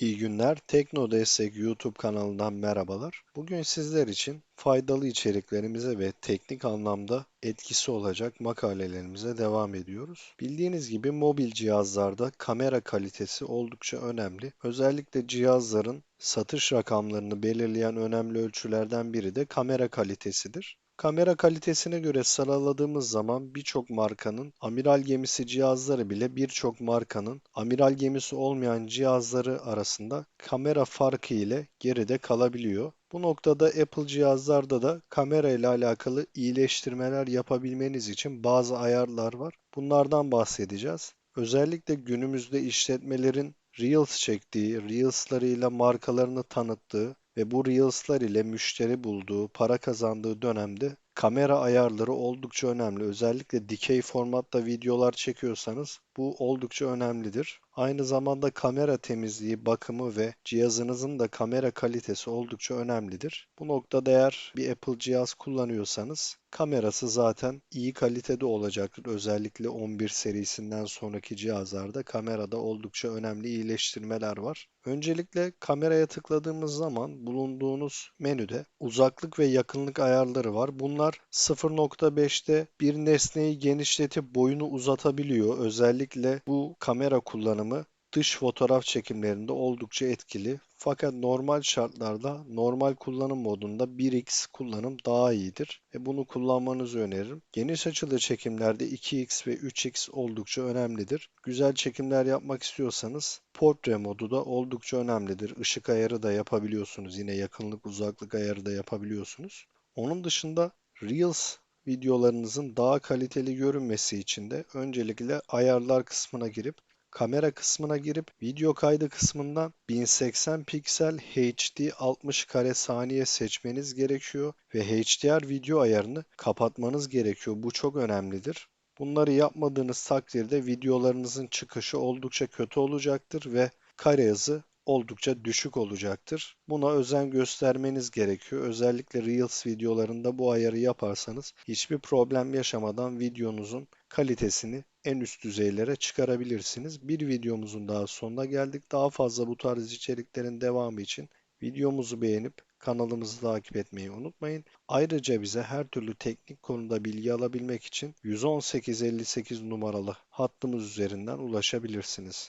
İyi günler. Tekno Destek YouTube kanalından merhabalar. Bugün sizler için faydalı içeriklerimize ve teknik anlamda etkisi olacak makalelerimize devam ediyoruz. Bildiğiniz gibi mobil cihazlarda kamera kalitesi oldukça önemli. Özellikle cihazların satış rakamlarını belirleyen önemli ölçülerden biri de kamera kalitesidir. Kamera kalitesine göre sıraladığımız zaman birçok markanın amiral gemisi cihazları bile birçok markanın amiral gemisi olmayan cihazları arasında kamera farkı ile geride kalabiliyor. Bu noktada Apple cihazlarda da kamera ile alakalı iyileştirmeler yapabilmeniz için bazı ayarlar var. Bunlardan bahsedeceğiz. Özellikle günümüzde işletmelerin Reels çektiği, Reels'larıyla markalarını tanıttığı ve bu Reels'lar ile müşteri bulduğu, para kazandığı dönemde kamera ayarları oldukça önemli. Özellikle dikey formatta videolar çekiyorsanız bu oldukça önemlidir. Aynı zamanda kamera temizliği, bakımı ve cihazınızın da kamera kalitesi oldukça önemlidir. Bu noktada eğer bir Apple cihaz kullanıyorsanız kamerası zaten iyi kalitede olacaktır. Özellikle 11 serisinden sonraki cihazlarda kamerada oldukça önemli iyileştirmeler var. Öncelikle kameraya tıkladığımız zaman bulunduğunuz menüde uzaklık ve yakınlık ayarları var. Bunlar 0.5'te bir nesneyi genişletip boyunu uzatabiliyor. Özellikle bu kamera kullanımı dış fotoğraf çekimlerinde oldukça etkili. Fakat normal şartlarda normal kullanım modunda 1x kullanım daha iyidir ve bunu kullanmanızı öneririm. Geniş açılı çekimlerde 2x ve 3x oldukça önemlidir. Güzel çekimler yapmak istiyorsanız portre modu da oldukça önemlidir. Işık ayarı da yapabiliyorsunuz. Yine yakınlık uzaklık ayarı da yapabiliyorsunuz. Onun dışında Reels videolarınızın daha kaliteli görünmesi için de öncelikle ayarlar kısmına girip kamera kısmına girip video kaydı kısmından 1080 piksel HD 60 kare saniye seçmeniz gerekiyor ve HDR video ayarını kapatmanız gerekiyor. Bu çok önemlidir. Bunları yapmadığınız takdirde videolarınızın çıkışı oldukça kötü olacaktır ve kare hızı oldukça düşük olacaktır. Buna özen göstermeniz gerekiyor. Özellikle Reels videolarında bu ayarı yaparsanız hiçbir problem yaşamadan videonuzun kalitesini en üst düzeylere çıkarabilirsiniz. Bir videomuzun daha sonuna geldik. Daha fazla bu tarz içeriklerin devamı için videomuzu beğenip kanalımızı takip etmeyi unutmayın. Ayrıca bize her türlü teknik konuda bilgi alabilmek için 11858 numaralı hattımız üzerinden ulaşabilirsiniz.